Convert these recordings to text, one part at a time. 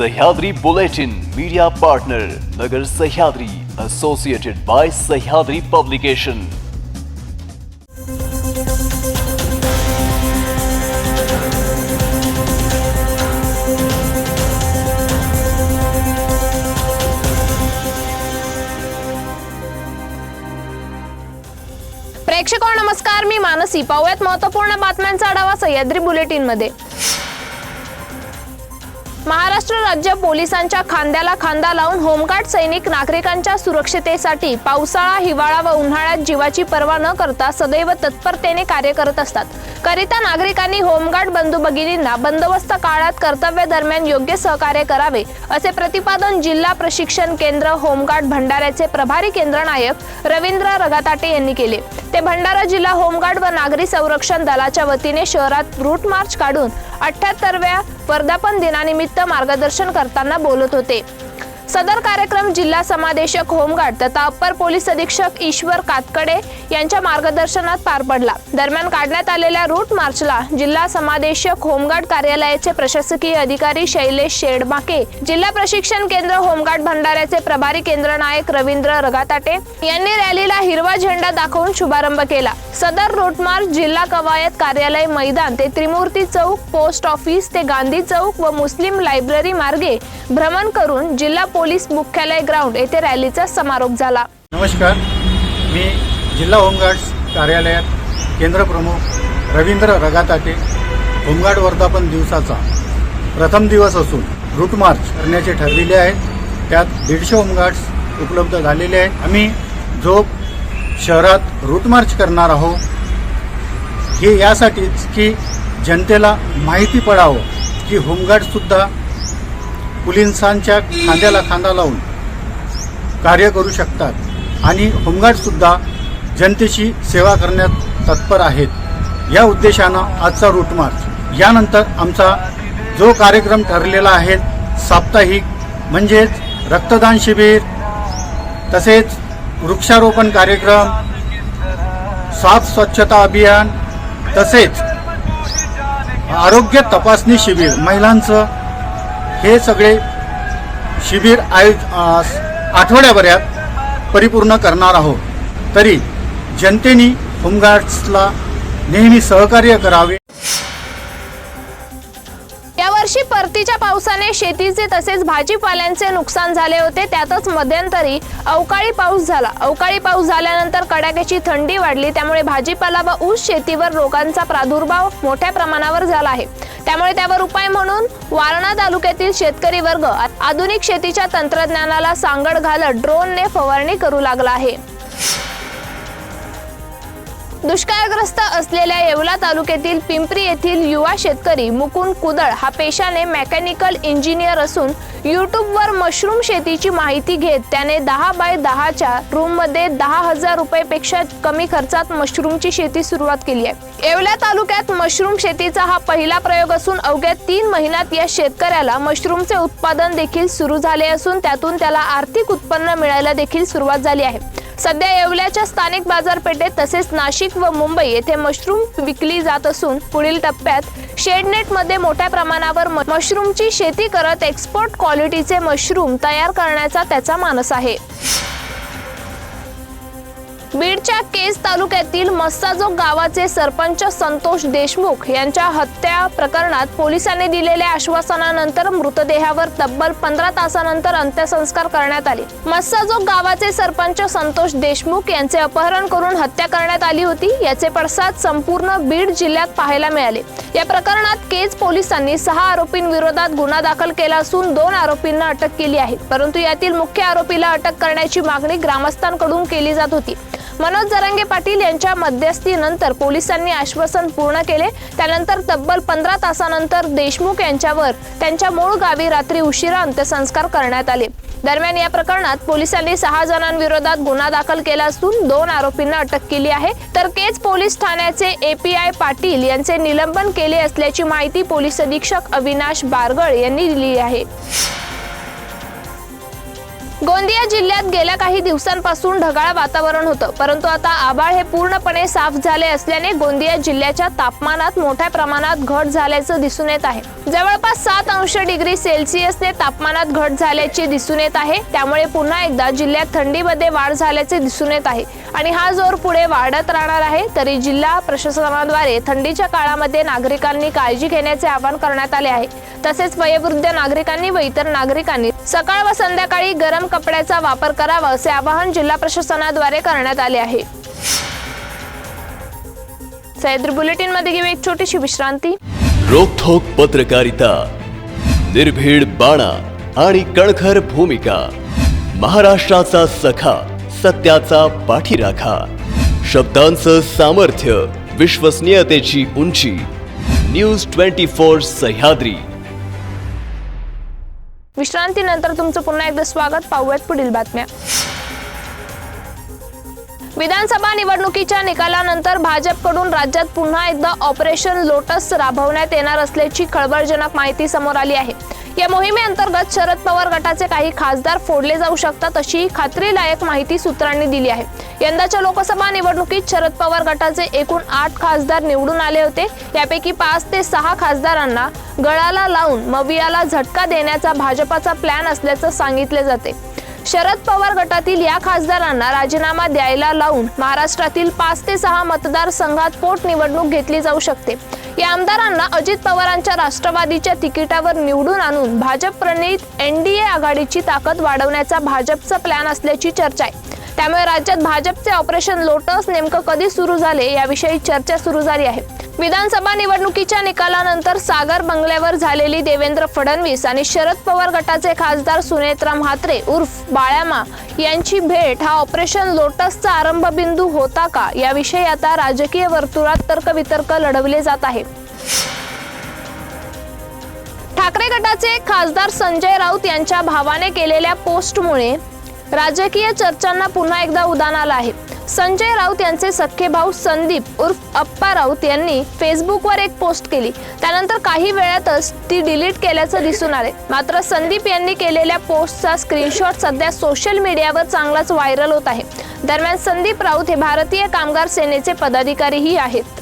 Sahyadri Bulletin media partner Nagar Sahyadri associated by Sahyadri publication प्रेक्षको हो, नमस्कार. मी मानसी. पाहूयात महत्त्वपूर्ण बातम्यांचा आढावा सह्याद्री बुलेटिनमध्ये महाराष्ट्र राज्य पोलिसांच्या खांद्याला खांदा लावून होमगार्ड सैनिक नागरिकांच्या सुरक्षतेसाठी पावसाळा हिवाळा व उन्हाळ्यात जीवाची पर्वा न करता सदैव तत्परतेने कार्य करत असतात. करिता नागरिकांनी होमगार्ड बंधू भगिनींना बंदोबस्त काळात कर्तव्य दरम्यान योग्य सहकार्य करावे असे प्रतिपादन जिल्हा प्रशिक्षण केंद्र होमगार्ड भंडाऱ्याचे प्रभारी केंद्र नायक रवींद्र रगाताटे यांनी केले. ते भंडारा जिल्हा होमगार्ड व नागरी संरक्षण दलाच्या वतीने शहरात रूट मार्च काढून अठ्याहत्तरव्या वर्धापन दिनानिमित्त मार्गदर्शन करताना बोलत होते. सदर कार्यक्रम जिल्हा समादेशक होमगार्ड तथा अप्पर पोलीस अधीक्षक ईश्वर कातकडे यांच्या मार्गदर्शनात पार पडला. दरम्यान काढण्यात आलेल्या रूट मार्चला जिल्हा समादेशक होमगार्ड कार्यालयाचे प्रशासकीय अधिकारी शैलेश शेडमाके जिल्हा प्रशिक्षण केंद्र होमगार्ड भंडाऱ्याचे प्रभारी केंद्र नायक रवींद्र रगाताटे यांनी रॅलीला हिरवा झेंडा दाखवून शुभारंभ केला. सदर रूट मार्च जिल्हा कवायत कार्यालय मैदान ते त्रिमूर्ती चौक पोस्ट ऑफिस ते गांधी चौक व मुस्लिम लायब्ररी मार्गे भ्रमण करून जिल्हा पोलीस मुख्यालय ग्राउंड येथे रॅलीचा समारोप झाला. नमस्कार. मी जिल्हा होमगार्ड्स कार्यालयात केंद्रप्रमुख रवींद्र रगाताटे होमगार्ड वर्धापन दिवसाचा प्रथम दिवस असून रूट मार्च करण्याचे ठरलेले आहे. त्यात दीडशे होमगार्ड्स उपलब्ध झालेले आहेत आम्ही जो शहरात रूट मार्च करणार आहोत. हे यासाठीच की जनतेला माहिती पडावं की होमगार्डसुद्धा पोलिसांच्या खांद्याला खांदा लावून कार्य करू शकतात. आणि होमगार्डसुद्धा जनतेची सेवा करण्यात तत्पर आहेत. या उद्देशानं आजचा रूट मार्च यानंतर आमचा जो कार्यक्रम ठरलेला आहे साप्ताहिक म्हणजेच रक्तदान शिबिर तसेच वृक्षारोपण कार्यक्रम साफ स्वच्छता अभियान तसेच आरोग्य तपासणी शिबिर महिलांचं हे सगळे शिबिर आयोज आठवड्याभरात परिपूर्ण करणार आहोत. तरी जनतेनी होमगार्ड्सला नेहमी सहकार्य करावे. परतीच्या पावसाने शेतीचे तसेच भाजीपाल्यांचे नुकसान झाले होते. त्यातच मध्यंतरी अवकाळी पाऊस झाला. अवकाळी पाऊस झाल्यानंतर कडाक्याची थंडी वाढली. त्यामुळे भाजीपाला व ऊस शेतीवर रोगांचा प्रादुर्भाव मोठ्या प्रमाणावर झाला आहे. त्यामुळे त्यावर उपाय म्हणून वारणा तालुक्यातील शेतकरी वर्ग आधुनिक शेतीच्या तंत्रज्ञानाला सांगड घालत ड्रोनने फवारणी करू लागला आहे. दुष्काळग्रस्त असलेल्या येवला तालुक्यातील पिंपरी येथील युवा शेतकरी मुकुंद कुदळ हा पेशाने मेकॅनिकल इंजिनियर असून यूट्यूबवर मशरूम शेतीची माहिती घेत त्याने दहा बाय दहाच्या रूममध्ये दहा हजार रुपयेपेक्षा कमी खर्चात मशरूमची शेती सुरुवात केली आहे. येवला तालुक्यात मशरूम शेतीचा हा पहिला प्रयोग असून अवघ्या तीन महिन्यात या शेतकऱ्याला मशरूमचे उत्पादन देखील सुरू झाले असून त्यातून त्याला आर्थिक उत्पन्न मिळायला देखील सुरुवात झाली आहे. सध्या येवल्याच्या स्थानिक बाजारपेठेत तसेच नाशिक व मुंबई येथे मशरूम विकली जात असून पुढील टप्प्यात शेडनेटमध्ये मोठ्या प्रमाणावर मशरूमची शेती करत एक्सपोर्ट क्वालिटीचे मशरूम तयार करण्याचा त्याचा मानस आहे. बीडच्या केज तालुक्यातील मस्साजोग गावाचे सरपंच संतोष देशमुख यांच्या हत्या प्रकरणात पोलिसांनी दिलेल्या आश्वासनानंतर मृतदेहावर तब्बल पंधरा तासानंतर अंत्यसंस्कार करण्यात आले. मस्साजोग गावाचे सरपंच संतोष देशमुख यांचे अपहरण करून हत्या करण्यात आली होती. याचे पडसाद संपूर्ण बीड जिल्ह्यात पाहायला मिळाले. या प्रकरणात केज पोलिसांनी सहा आरोपींविरोधात गुन्हा दाखल केला असून दोन आरोपींना अटक केली आहे. परंतु यातील मुख्य आरोपीला अटक करण्याची मागणी ग्रामस्थांकडून केली जात होती. मनोज जरांगे पाटील यांच्या मध्यस्थीनंतर पोलिसांनी आश्वासन पूर्ण केले. त्यानंतर तब्बल पंधरा तासानंतर देशमुख यांच्यावर त्यांच्या मूळ गावी रात्री उशिरा अंत्यसंस्कार करण्यात आले. दरम्यान या प्रकरणात पोलिसांनी सहा जणांविरोधात गुन्हा दाखल केला असून दोन आरोपींना अटक केली आहे. तर केज पोलीस ठाण्याचे एपीआय पाटील यांचे निलंबन केले असल्याची माहिती पोलीस अधीक्षक अविनाश बारगळ यांनी दिली आहे. गोंदिया जिल्ह्यात गेल्या काही दिवसांपासून ढगाळ वातावरण होतं परंतु आता आभाळ हे पूर्णपणे साफ झाले असल्याने गोंदिया जिल्ह्याच्या तापमानात मोठ्या प्रमाणात घट झाल्याचं दिसून येत आहे. जवळपास सात अंश डिग्री सेल्सिअसने तापमानात घट झाल्याचे दिसून येत आहे. त्यामुळे पुन्हा एकदा जिल्ह्यात थंडीमध्ये वाढ झाल्याचे दिसून येत आहे. आणि हा जोर पुढे वाढत राहणार आहे तरी जिल्हा प्रशासनाद्वारे थंडीच्या काळामध्ये नागरिकांनी काळजी घेण्याचे आवाहन करण्यात आले आहे. तसेच वयोवृद्ध नागरिकांनी व इतर नागरिकांनी सकाळ व संध्याकाळी गरम कपड्याचा वापर करावा असे आवाहन जिल्हा प्रशासनाद्वारे करण्यात आले आहे. सह्याद्री बुलेटिनमध्ये घेऊ एक छोटीशी विश्रांती. रोखोक पत्रकारिता निर्भीड बाणा आणि कणखर भूमिका महाराष्ट्राचा सखा सत्याचा पाठीराखा. शब्दांचं सामर्थ्य विश्वसनीयतेची उंची. News twenty four Sahyadri. विश्रांतीनंतर तुमचं पुन्हा एकदा स्वागत. पाहूयात पुढील बातम्या. विधानसभा निवडणुकीच्या निकालानंतर भाजपकडून राज्यात पुन्हा एकदा ऑपरेशन लोटस राबवण्यात येणार असल्याची खळबळजनक माहिती समोर आली आहे. या मोहिमेअंतर्गत शरद पवार गटाचे काही खासदार फोडले जाऊ शकतात अशी खात्रीलायक माहिती सूत्रांनी दिली आहे. यंदाच्या लोकसभा निवडणुकीत शरद पवार गटाचे एकूण आठ खासदार निवडून आले होते. यापैकी पाच ते सहा खासदारांना गळाला लावून मवियाला झटका देण्याचा भाजपाचा प्लॅन असल्याचं सांगितले जाते. शरद पवार गटातील या खासदारांना राजीनामा द्यायला लावून महाराष्ट्रातील पाच ते सहा मतदारसंघात पोटनिवडणूक घेतली जाऊ शकते. या आमदारांना अजित पवारांच्या राष्ट्रवादीच्या तिकिटावर निवडून आणून भाजप प्रणित एनडीए आघाडीची ताकद वाढवण्याचा भाजपचा प्लॅन असल्याची चर्चा आहे. त्यामुळे राज्यात भाजपचे ऑपरेशन लोटस नेमकं कधी सुरू झाले याविषयी चर्चा सुरू झाली आहे. विधानसभा निवडणुकीच्या निकालानंतर सागर बंगल्यावर झालेली देवेंद्र फडणवीस आणि शरद पवार गटाचे खासदार सुनेत्रा म्हात्रे उर्फ बाळ्यामा यांची भेट हा ऑपरेशन लोटसचा आरंभबिंदू होता का? याविषयी आता राजकीय वर्तुळात तर्कवितर्क लढवले जात आहे. ठाकरे गटाचे खासदार संजय राऊत यांच्या भावाने केलेल्या पोस्टमुळे राजकीय चर्चांना पुन्हा एकदा उदान आलं आहे. संजय राऊत यांचे सख्खे भाऊ संदीप उर्फ अप्पा राऊत यांनी फेसबुकवर एक पोस्ट केली. त्यानंतर काही वेळातच ती डिलीट केल्याचं दिसून आले मात्र संदीप यांनी केलेल्या पोस्टचा स्क्रीनशॉट सध्या सोशल मीडियावर चांगलाच व्हायरल होत आहे. दरम्यान संदीप राऊत हे भारतीय कामगार सेनेचे पदाधिकारीही आहेत.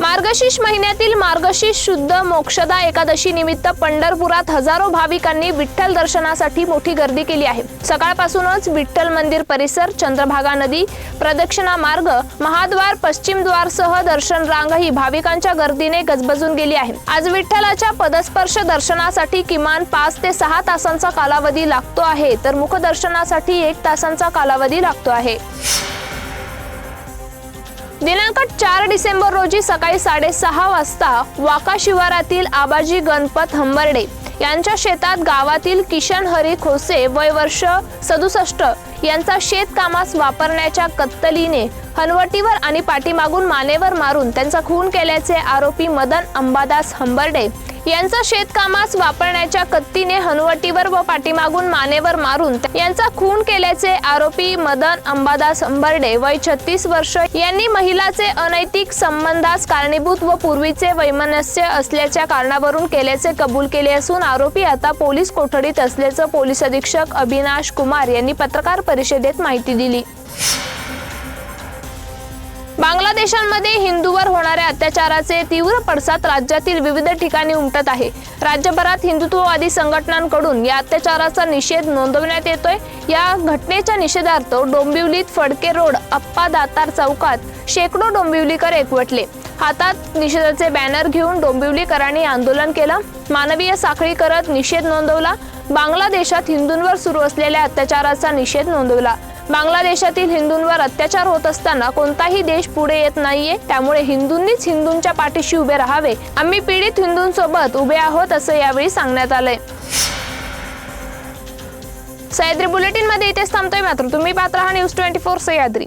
मार्गशीर्ष महिन्यातील मार्गशीर्ष शुद्ध मोक्षदा एकादशी निमित्त पंढरपुरात हजारो भाविकांनी विठ्ठल दर्शनासाठी मोठी गर्दी केली आहे. सकाळपासूनच विठ्ठल मंदिर परिसर चंद्रभागा नदी प्रदक्षिणा मार्ग महाद्वार पश्चिम द्वारसह दर्शन रांग ही भाविकांच्या गर्दीने गजबजून गेली आहे. आज विठ्ठलाच्या पदस्पर्श दर्शनासाठी किमान पाच ते सहा तासांचा कालावधी लागतो आहे तर मुखदर्शनासाठी एक तासांचा कालावधी लागतो आहे. दिनांक चार डिसेंबर रोजी सकाळी साडेसहा वाजता वाका शिवारातील आबाजी गणपत हंबर्डे यांच्या शेतात गावातील किशन हरी खोसे वय वर्ष सदुसष्ट यांचा शेतकामास वापरण्याच्या कत्तलीने हनवटीवर आणि पाठीमागून मानेवर मारून त्यांचा खून केल्याचे आरोपी मदन अंबादास हंबर्डे यांचा शेतकामास वापरण्याच्या कत्तीने हनुवटीवर व पाठीमागून मानेवर मारून यांचा खून केल्याचे आरोपी मदन अंबादास अंबर्डे वय छत्तीस वर्ष. यांनी महिलाचे अनैतिक संबंधास कारणीभूत व पूर्वीचे वैमनस्य असल्याच्या कारणावरून केल्याचे कबूल केले असून आरोपी आता पोलीस कोठडीत असल्याचं पोलीस अधीक्षक अविनाश कुमार यांनी पत्रकार परिषदेत माहिती दिली. बांगलादेशांमध्ये हिंदूवर होणाऱ्या अत्याचाराचे तीव्र पडसाद राज्यातील विविध ठिकाणी उमटत आहे. राज्यभरात हिंदुत्ववादी संघटनांकडून या अत्याचाराचा निषेध नोंदवण्यात येतोय. या घटनेच्या निषेधार्थ डोंबिवलीत फडके रोड अप्पा दातार चौकात शेकडो डोंबिवलीकर एकवटले. हातात निषेधाचे बॅनर घेऊन डोंबिवलीकरांनी आंदोलन केलं. मानवीय साखळी करत निषेध नोंदवला. बांगलादेशात हिंदूंवर सुरू असलेल्या अत्याचाराचा निषेध नोंदवला. बांगलादेशातील हिंदूंवर अत्याचार होत असताना कोणताही देश पुढे येत नाहीये. त्यामुळे हिंदूंनीच हिंदूंच्या पाठीशी उभे राहावे. आम्ही पीडित हिंदूंसोबत उभे आहोत असं यावेळी सांगण्यात आलंय. सह्याद्री बुलेटिनमध्ये इथेच थांबतोय मात्र. तुम्ही पात्र हा न्यूज ट्वेंटी फोर सह्याद्री